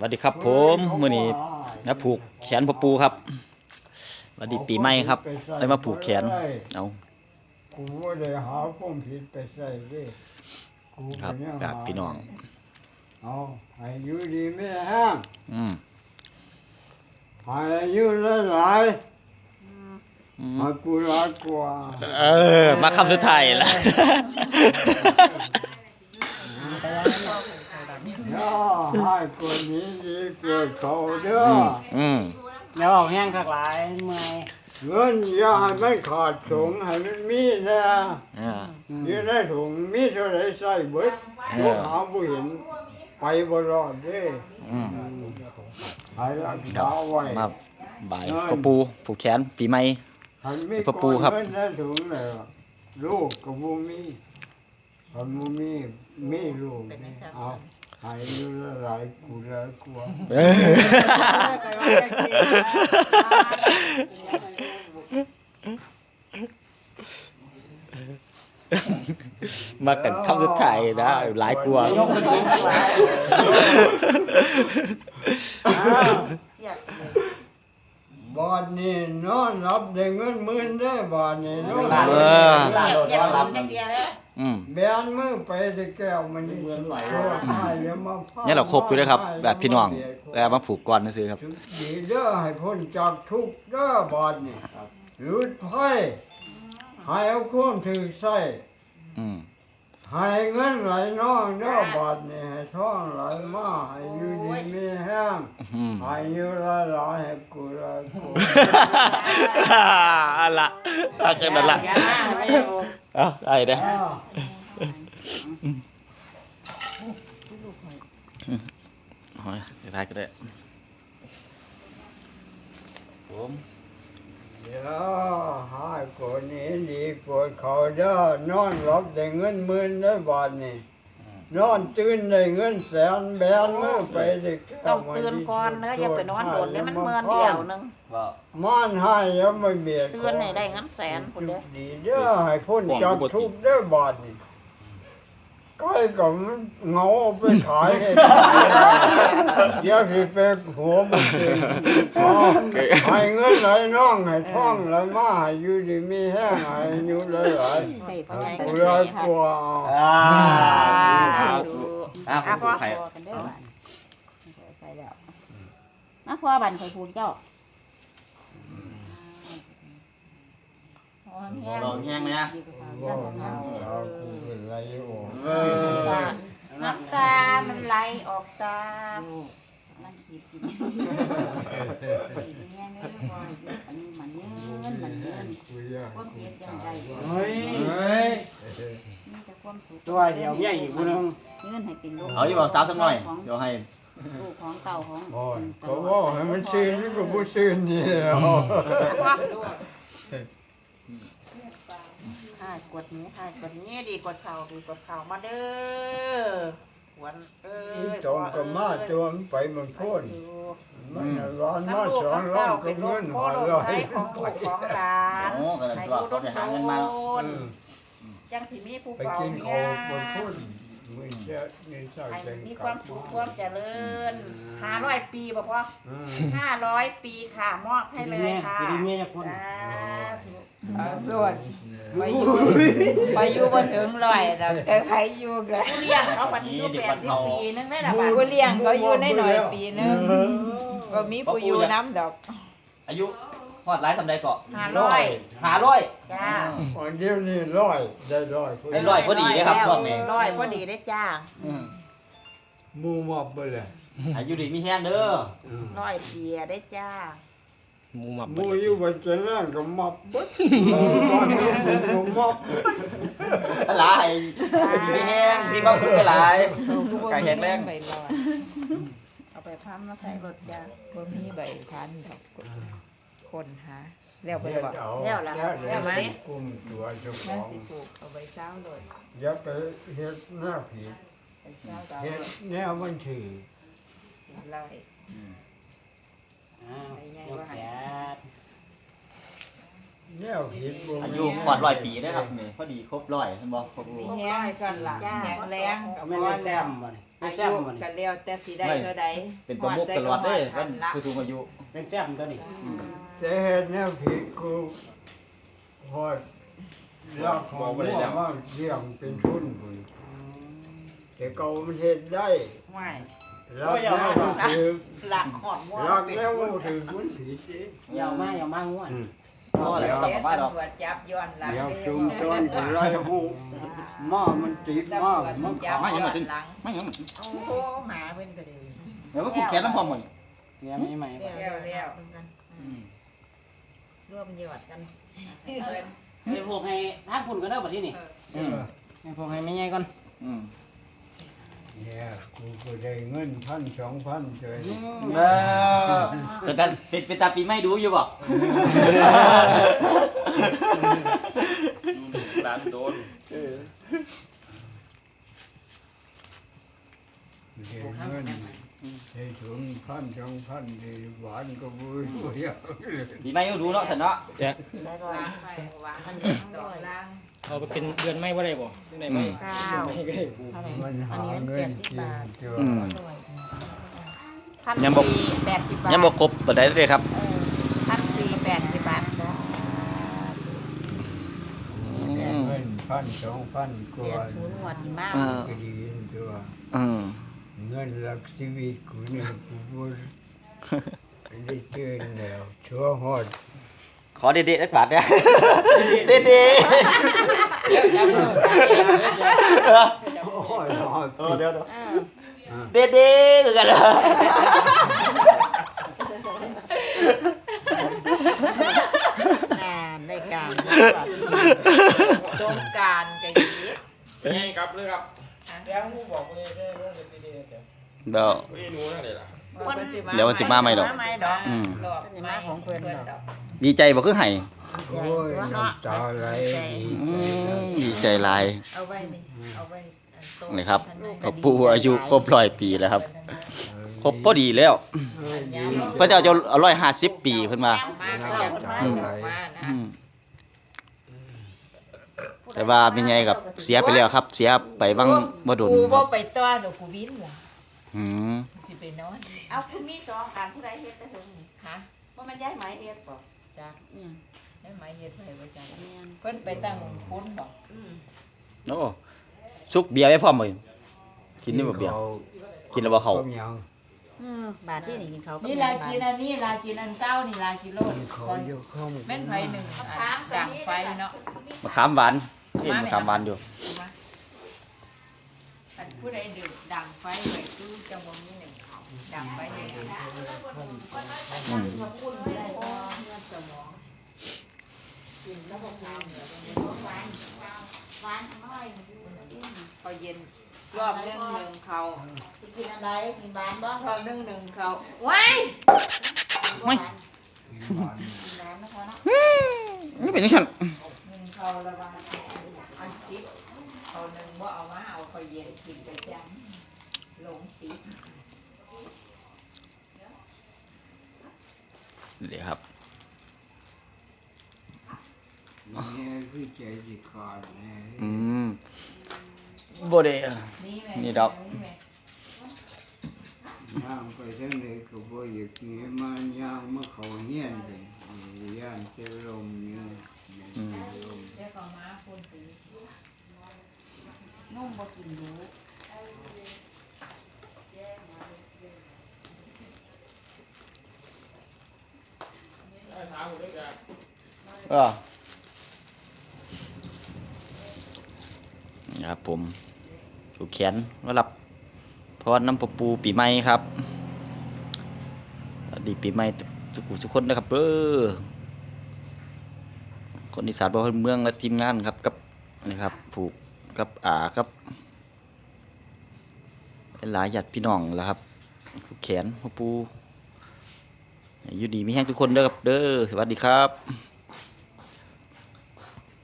สวัสดีครับผมมื้อนี้นะผูกแขนพ่อปูครับสวัสดีปีใหม่ครับได้มาผูกแขนเอากูว่าได้หาความผิดไปใส่เดิกูครับก็ยังแบบหาพี่น้องเอาให้อยู่ดีไม่แห้งอืมให้อายุหลายอืๆมให้กูรักกว่าเออมาคำสุดท้ายละ ย่าให้คนนี้ดีเกิดเขาเด้ออือมอืมแล้วเอาแห้งคักหลายเมื่อยเงินอย่าให้มันขาดถุงให้มันมีนะอ่า อยู่ในถุงมีเท่าไรใส่เบิดเอพวอกหาผู้เห็นไปบ่รอดเด้อืมให้รักครับษาไว้มาบ่ายพ่อปูผูกแขนปีใหม่หันมีพระปูครับ เงินได้ถุงเลยลูกกับบูมีหันบูมีมีลูกเอาใหายอยู่ละหลายกูละกลัวเออใครว่าแค่กินมากันคำสุดท้ายนะหลายกลัวยกไปเองคักหลายบอดนี่นอนรับได้เงินหมื่นได้บอดนี่นอนเออลาโดดเรียกย้อนกิรับนได้เดียวแล้ว อืม แบนมือไปได้แก้วมันนี่โอ้ยให้อย่ามาพาเนี่ยเราครบอยู่ด้วยครับ แบบพี่น้องให้แล้วมาผูกก่อนซื้อครับดีเด้อให้พ้นจากทุกข์เด้อบอดนี่หลุดภัยให้เอาความถือใส่อืมให้เงินไหลน้องเด้อบาทนี่ให้ท้องไหลมาให้อยู่ดีมีแห้งอืมให้อยู่ละหลายให้กูละกูอันละอันกันนั่นละยาไม่อยู่ เอาได้เด้ออ้าวโอ้ยได้ก็ได้ผมเดี๋ยวให้กูนี้ดีกูเขาเด้อนอนหลับได้เงินหมื่นได้อบาทนี่ นอนตื่นได้เงินแสนแบนมือไปได้แก้วต้องตื่นก่อนเนอะอย่าไปนอนโดนเลยมันเมินเดียวหนึงว่ามันให้ยังไม่เบียดตื่นให้ได้งั้นแสนคนเด้อดีเด้อให้พ้นจากทุกข์ได้อบาทนี่ ใกล้กับเงาเอาไปขายให้ตายเดี๋ยวสิไปหัวมันเองอ๋อให้เงินไหลน้องให้ท่องไหลมาให้อยู่ดีมีแห้งให้อยู่หลไหลให้พ่อใหญ่กูกันรักกลัวอ่าอ่าอะพ่อใครอกันเด้อบัดใส่แล้วมาพ่อบันเคยพูดเจ้าโอ้ยแห้ง ลองแห้งไหมนะว่าเอาเอากูเป็นไรโอ้เออน้ำตา มันไหลออกตามันขีดกินขีดแห้งเลยพ่ออันนี้มันเงินมันเงินกูอยากความเพียรยังไงเฮ้ยเฮ้ยมีแต่ความสุขตัวเดียวเมียอีกคนนึงเงินให้เป็นลูกเอาอยู่บอกสาวสักหน่อยเดี๋ยวให้ลูกของเต่าของโอ้ยก็ว่าให้มันซื่นนี่ก็บ่ซื่นนี่แหล้ว ถ่ายกดนี้ถ่ายกดนี้ดีกดเข่าดีกดเข่ามาเด้อหวนเอ้อียตรงก็มาจวมไปมันพ้นมันน่ะร้อนทั้มางลูกสองทั้งร้อเต่านก็เป็นลูเงิกนพ่อหาลูกร้อยให้ของลูกของหลานโอ้กันให้ตัวลูกเขาไปหาเงินมาแล้วนจังสิมีผู้ไปเฝ้ากินเมีข้าวย บนพ้นมือเช้านี่เช้าให้จังมีกคลัวาบมสุขความเจริญห้าร้อยปีบอกว่าอืมห้าร้อยปีค่ะมอบให้เลยค่ะสิเมียจะคน สาธุรวดไปอยู่ไปอยู่บ่ถึงร้อยแต่แต่ใครอยู่ก็ผู้เลี้ยงเขาปฏิรูปแปดสิบปีนึงได้ละบาทผู้เลี้ยงเขาอยู่ในหน่อยปีหนึงก็มีผู้อยู่น้ำดอกอายุ ฮอดหลายสำใดเกาะห้าร้อยหาร้อยจ้าอันเดียวนี่ร้อยได้ร้อยได้ร้อยพอดีเลยครับช่วงนี้ร้อยพอดีได้จ้าหมูมอบไปเลยอายุดีมีแห้งเด้ออืมร้อยเปียได้จ้าหมูหมับหมูอยู่บนเจริญก็มอบเบิดบ้านนี้ก็มอบหลายอยู่มีแห้งมีความสุขหลายกายแข็งแรงใบลอยเอาไปพัมมาใส่รถจ้าบ่มีใบพันดอก คนหาแล้วไปเฮ็ดบอก เอาแล้วล่ะแล้วแล้วไหมกุมตัวเจ้าขมันองสิปลูกเอาใบเช้าเลยอย่าไปเฮ็ดหน้าผิดใบเช้าดอกเฮ็ดแนวมันถือลอยอ้าวยกแขนแนวคิดบ่อายุกอดร้อยปีได้อครับนี่พอดีครบร้อยเห็นบ่ครบมีแห้งก่อนล่ะแข็งแรงเอาแม่นไม่แซมบ่นี่ไม่อาแซยุมบ่นี่ก็แล้วแต่สิได้เท่าใดเป็นประมุขตลอดเด้อเป็นผู้สูงอายุเป็นแซมตัวนี้ แต่เห็นแนวคิดกูพอรักของมั่วว่าเลี้ยงเป็นทุนบุญแต่เก่ามันเฮ็ดได้ไม่รักแล้วถือหลักหอดว่ารักเป็นแล้วถือมันผิดดิยาวมากยาวมากง่วนพ่อแล้วต้องเดี๋ยวมาดอกตำรวจจับย้อนหลังเดี๋ยวชุมชนก็ไล่หูหม้อมันติดตำรมาวกจมันจับมายังย้อมานถึงหลังไม่ยังโอ้โหหมาเพิ่นก็ดีเดี๋ยวก็ผูกแขนน้ำพร้อมหมดเรียนไม่ใหม่เลี้ยวเลี้ยว รวมยอดกันเพิ่นไปพวกให้ทางคุณก็ได้บ่ที่นี่อืมให้พวกให้ไม่ใหญ่ก่อนอืมเนี่ยกูก็ได้เงินพันสองพันเฉยเออเป็นตาเป็นเป็นตาปีไม่ดูอยู่บ่ร้านโดนได้เงิน ได้ถึงพันสองพันได้หวานก็บุยบุยปีไม่ดูเนาะสันเนาะล้างไปวางมันสองล้างเอาไปเป็นเดือนไม่ว่าได้บ่ได้ไหมเก้าไม่ก็ได้มันหาเงินกินเจออืมพันยังบอกสี่แปดสิบบาทยังบ่ครบปานใดเลยครับเออพันสี่แปดสิบบาทอืมเงินพันสองพันกเรียว่านทุนหัวจิมาเออก็ดีตัวอืม เงินหลักชีวิตกูนี่กูบ่ได้เจอแล้วชั่วฮอดขอเด็ดๆสักบาทเนี่ยเด็ดเดี๋ยวจับมือโอ้ยฮอดๆเดี๋ยวเออเด็ดๆคือกันเหรอนานได้การสงการกันยีเป็นไงครับเลยครับ แล้วผู้บอกเลยได้เรื่องเด็ดๆเดี๋ยวเดี๋ยวเฮ้ยหนูนั่นเลยล่ะเดี๋ยวมันสิมาใหม่ดอกมาใหม่ดอกอืมดอกไม้ของเพิ่นดอกดีใจบ่คือไห้โอ้ยน้ำตาไหลดีอืใจมดีใจหลาย เอาไว้นี่เอาไว้อันโตนี่ครับ ข้างในพ่อปู่อายุครบร้อยปีแล้วครับ ครบพอดีแล้วเอ้ยดี พระเจ้าจะเอาร้อยห้าสิบปีเพิ่นมาเอามาก็จะมาออกมานะอืม แต่ว่าเป็นไงกับเสียไปแล้วครับ เสียไปบางบ่โดนกูคบ่รับไปต้อนดอกกูบินล่ะอืมสิไปนอนเอาคุณมีสองการผู้ใดเฮ็ดแต่ถึงนี่ฮะว่ามันย้ายไหมเฮ็ดบ่จ้ะเนี่ยได้ไหมเฮ็ดไว้ไว้จ้ะเนี่ยเพิ่นไปตั้งคุ้นบ่อืมโอ้ซุกเบียร์ไว้พร้อมบ่กินนี่บ่เบียร์กินแล้วบ่เข้าข้าวเหนียวอืมบาทที่นี่กินเขาก็นี่ลากินอันนี้ลากินอันเก้านี่ลากิโลกินข้าวก่อนเยอะข้าวแม่นไผหนึ่งอันดังไฟเนาะมะขามหวาน เห็นมะขามหวานอยู่มาอันผู้ใดดื่มดังไฟไว้คือจะบ่มีหนึ่งเขาดังไฟเลยอืมหวานน้อยเขาเย็นรอบหนึงหนึ่งเขาสิกินอะไรกินหวานบ่รอบหนึงหนึ่งเขาว้ายไม่กินหวานนะพอเนาะนี่เป็นจังซั่นหนึ่งเขาละว่าอันจิบ เขาหนึ่งว่าเอามาเอาเขาเย็นกินไปจังหลงติดเดี๋ยวครับนี่คือใจสิขาดแน่อืมบ่ได้นี่แม่นี่ดอกแม่ย่างไปทางไหนก็บ่อยากหนีมาย่างมาเขาเฮียนเลยย่านจะลมเนี่ยอืม เดี๋ยวเขามาค นตีนุ่มบ่กินรู้เออนี่ครับผมถูกแขนมารับพรน้ำปะปูปีใหม่ครับสวัสดีปีใหม่ทุกผู้ทุกคนนะครับเด้อคนอีสานบ้านเมืองและทีมงานครับกับนี่ครับผูก กับอ่าครับหลายหยัดพี่น้องแล้วครับผู้แขนผู้ปูอยู่ดีมีแห้งทุกคนเด้อครับเด้อสวัสดีครับ